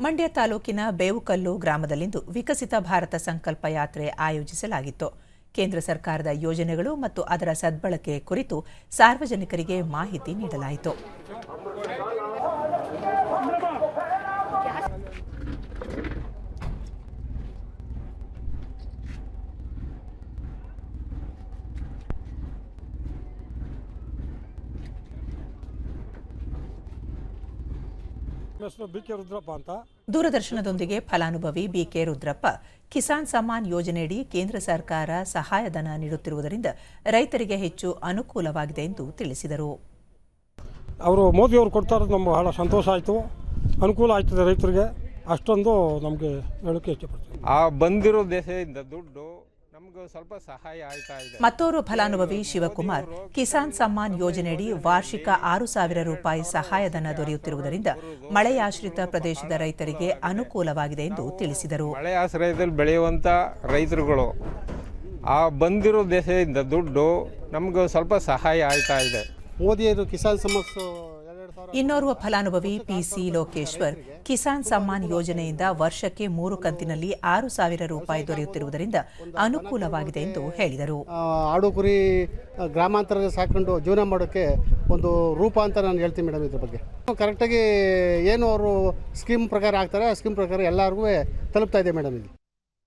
ಮಂಡ್ಯ ತಾಲೂಕಿನ ಬೇವುಕಲ್ಲು ಗ್ರಾಮದಲ್ಲಿಂದು ವಿಕಸಿತ ಭಾರತ ಸಂಕಲ್ಪ ಯಾತ್ರೆ ಆಯೋಜಿಸಲಾಗಿತ್ತು. ಕೇಂದ್ರ ಸರ್ಕಾರದ ಯೋಜನೆಗಳು ಮತ್ತು ಅದರ ಸದ್ಬಳಕೆ ಕುರಿತು ಸಾರ್ವಜನಿಕರಿಗೆ ಮಾಹಿತಿ ನೀಡಲಾಯಿತು. ರುದ್ರಪ್ಪ ಅಂತ. ದೂರದರ್ಶನದೊಂದಿಗೆ ಫಲಾನುಭವಿ ಬಿಕೆ ರುದ್ರಪ್ಪ ಕಿಸಾನ್ ಸಮ್ಮಾನ್ ಯೋಜನೆಯಡಿ ಕೇಂದ್ರ ಸರ್ಕಾರ ಸಹಾಯಧನ ನೀಡುತ್ತಿರುವುದರಿಂದ ರೈತರಿಗೆ ಹೆಚ್ಚು ಅನುಕೂಲವಾಗಿದೆ ಎಂದು ತಿಳಿಸಿದರು. ಅವರು ಮೋದಿಯವರು ಕೊಡ್ತಾ ಇರೋದು ನಮ್ಗೆ ಬಹಳ ಸಂತೋಷ ಆಯಿತು. ಅನುಕೂಲ ಆಯ್ತದೆ ರೈತರಿಗೆ. ಅಷ್ಟೊಂದು ನಮಗೆ ಹೇಳೋಕ್ಕೆ ಇಷ್ಟಪಡ್ತೀವಿ ಆ ಬಂದಿರೋ ದೇಶದಿಂದ ದುಡ್ಡು ಮತ್ತೋರ್ವ ಫಲಾನುಭವಿ ಶಿವಕುಮಾರ್ ಕಿಸಾನ್ ಸಮ್ಮಾನ್ ಯೋಜನೆಯಡಿ ವಾರ್ಷಿಕ ಆರು ಸಾವಿರ ರೂಪಾಯಿ ಸಹಾಯಧನ ದೊರೆಯುತ್ತಿರುವುದರಿಂದ ಮಳೆಯಾಶ್ರಿತ ಪ್ರದೇಶದ ರೈತರಿಗೆ ಅನುಕೂಲವಾಗಿದೆ ಎಂದು ತಿಳಿಸಿದರು. ಮಳೆಯಾಶ್ರಯದಲ್ಲಿ ಬೆಳೆಯುವಂಥ ರೈತರುಗಳು ಆ ಬಂದಿರೋ ದೇಶದಿಂದ ದುಡ್ಡು ನಮ್ಗೆ ಸ್ವಲ್ಪ ಸಹಾಯ ಆಯ್ತಾ ಇದೆ. ಮೋದಿ ಕಿಸಾನ್ ಸಾವಿರ ಇನ್ನೋರ್ವ ಫಲಾನುಭವಿ ಪಿಸಿ ಲೋಕೇಶ್ವರ್ ಕಿಸಾನ್ ಸಮ್ಮಾನ್ ಯೋಜನೆಯಿಂದ ವರ್ಷಕ್ಕೆ ಮೂರು ಕಂತಿನಲ್ಲಿ ಆರು ಸಾವಿರ ರೂಪಾಯಿ ದೊರೆಯುತ್ತಿರುವುದರಿಂದ ಅನುಕೂಲವಾಗಿದೆ ಎಂದು ಹೇಳಿದರು. ಆಡು ಕುರಿ ಗ್ರಾಮಾಂತರ ಸಾಕೊಂಡು ಜೀವನ ಮಾಡೋಕ್ಕೆ ಒಂದು ರೂಪ ಅಂತ ನಾನು ಹೇಳ್ತೀನಿ ಮೇಡಮ್ ಇದ್ರ ಬಗ್ಗೆ. ಕರೆಕ್ಟಾಗಿ ಏನು ಅವರು ಸ್ಕೀಮ್ ಪ್ರಕಾರ ಆಗ್ತಾರೆ ಆ ಸ್ಕೀಮ್ ಪ್ರಕಾರ ಎಲ್ಲರಿಗೂ ತಲುಪ್ತಾ ಇದೆ ಮೇಡಮ್ ಇಲ್ಲಿ.